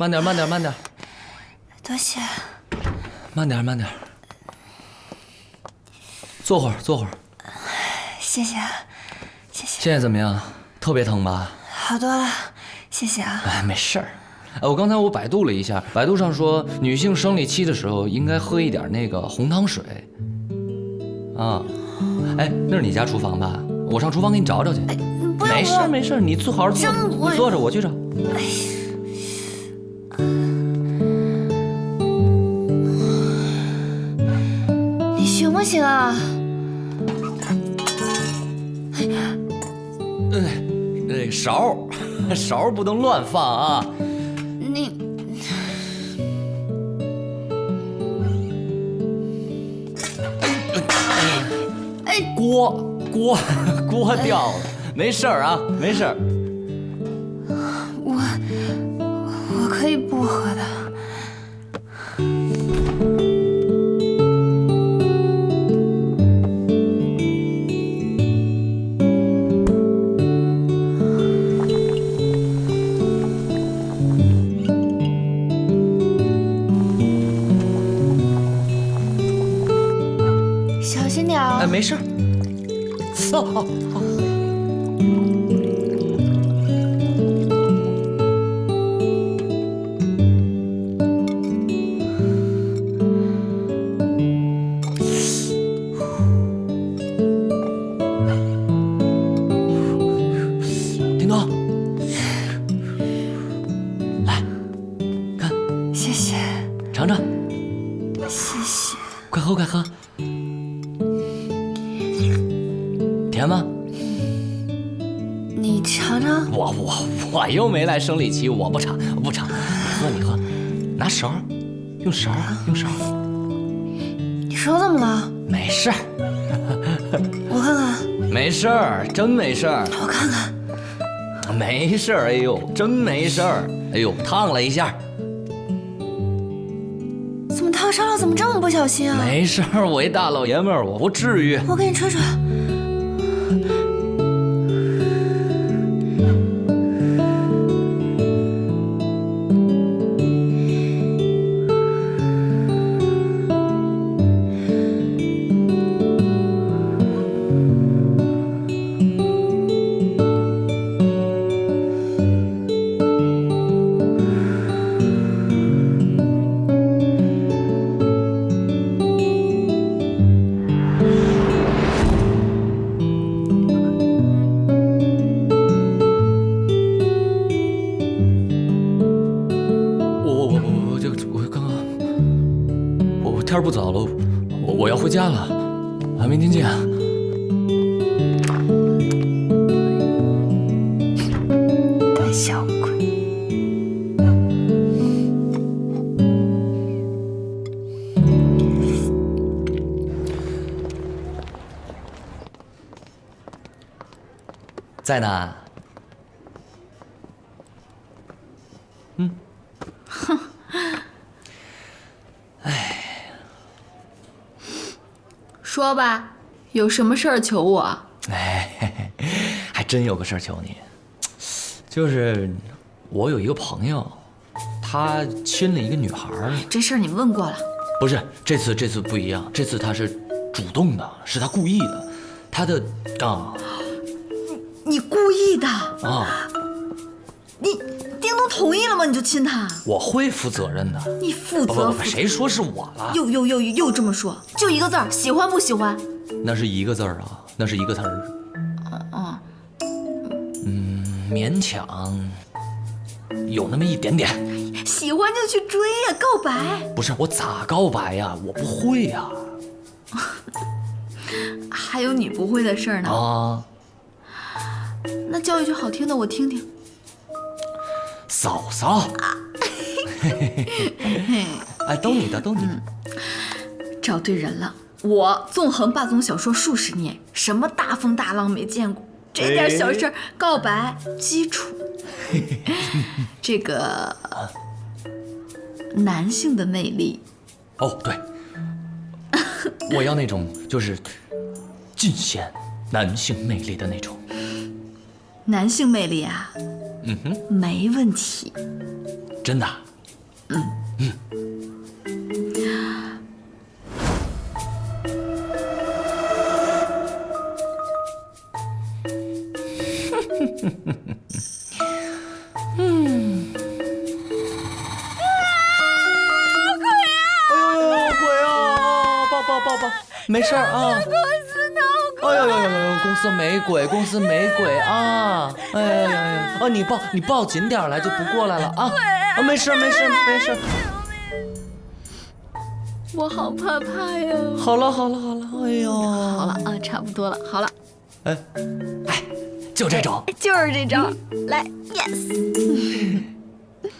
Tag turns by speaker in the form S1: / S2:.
S1: 慢点，慢点，慢点，
S2: 多谢。
S1: 慢点，慢点。坐会儿，坐会儿。
S2: 谢谢啊，谢谢。
S1: 现在怎么样？特别疼吧？
S2: 好多了，谢谢啊。
S1: 哎，没事儿。哎，我刚才我百度了一下，百度上说女性生理期的时候应该喝一点那个红糖水。啊，哎，那是你家厨房吧？我上厨房给你找找去。
S2: 不用
S1: 没事儿没事儿，你坐好好坐，你坐着，我去找。
S2: 你行不行啊？
S1: 哎，那勺儿勺儿不能乱放啊。
S2: 你
S1: 哎，锅锅锅掉了，没事儿啊，没事儿。
S2: 我我可以不喝的。
S1: 没事儿。操！叮咚，来，看，
S2: 谢谢，
S1: 尝尝，
S2: 谢谢。
S1: 快喝，快喝。甜吗？
S2: 你尝尝。
S1: 我我我又没来生理期，我不尝我不尝。你喝你喝，拿勺，用勺儿用勺，
S2: 你手怎么了？
S1: 没事儿
S2: 我看看，
S1: 没事儿，真没事儿，
S2: 我看看。
S1: 没事儿。哎呦，真没事儿。哎呦，烫了一下，
S2: 怎么烫伤了？怎么这么不小心啊？
S1: 没事儿。我一大老爷们儿，我不至于。
S2: 我给你吹吹。
S1: 天不早了，我我要回家了，啊，明天见。
S2: 胆小鬼。
S1: 在呢。
S3: 说吧，有什么事儿求我？
S1: 哎，还真有个事儿求你，就是我有一个朋友，他亲了一个女孩儿，
S3: 这事儿你问过了。
S1: 不是这次这次不一样，这次他是主动的，是他故意的，他的啊
S3: 你故意的？
S1: 啊，
S3: 你叮咚同意了吗？你就亲他？
S1: 我会负责任的。
S3: 你负
S1: 不不谁说是我了？
S3: 又又又又这么说，就一个字儿，喜欢不喜欢？
S1: 那是一个字儿啊，那是一个词儿，
S3: 嗯，
S1: 嗯，勉强有那么一点点。
S3: 喜欢就去追呀、告白。
S1: 不是我咋告白呀？我不会呀。
S3: 还有你不会的事儿呢，
S1: 啊，
S3: 那叫一句好听的我听听。
S1: 嫂嫂，哎，都你的，都你的。
S3: 找对人了。我纵横霸总小说数十年，什么大风大浪没见过，这点小事儿告白基础。这个男性的魅力，
S1: 哦，对，我要那种就是尽显男性魅力的那种。
S3: 男性魅力啊，
S1: 嗯哼，
S3: 没问题。
S1: 真的啊。哎呦呦呦，鬼啊！抱抱抱抱，没事儿啊。公司闹鬼！哎呦呦呦呦，公司没鬼，公司没鬼啊！哎呀呀呀！哦，你抱你抱紧点来，就不过来了啊！啊，没事没事儿没事儿。
S3: 我好怕怕呀。
S1: 好了好了好了，哎呦，
S3: 好了啊，差不多了。好了，
S1: 哎哎，就这种。
S3: 就是这招。来，yes。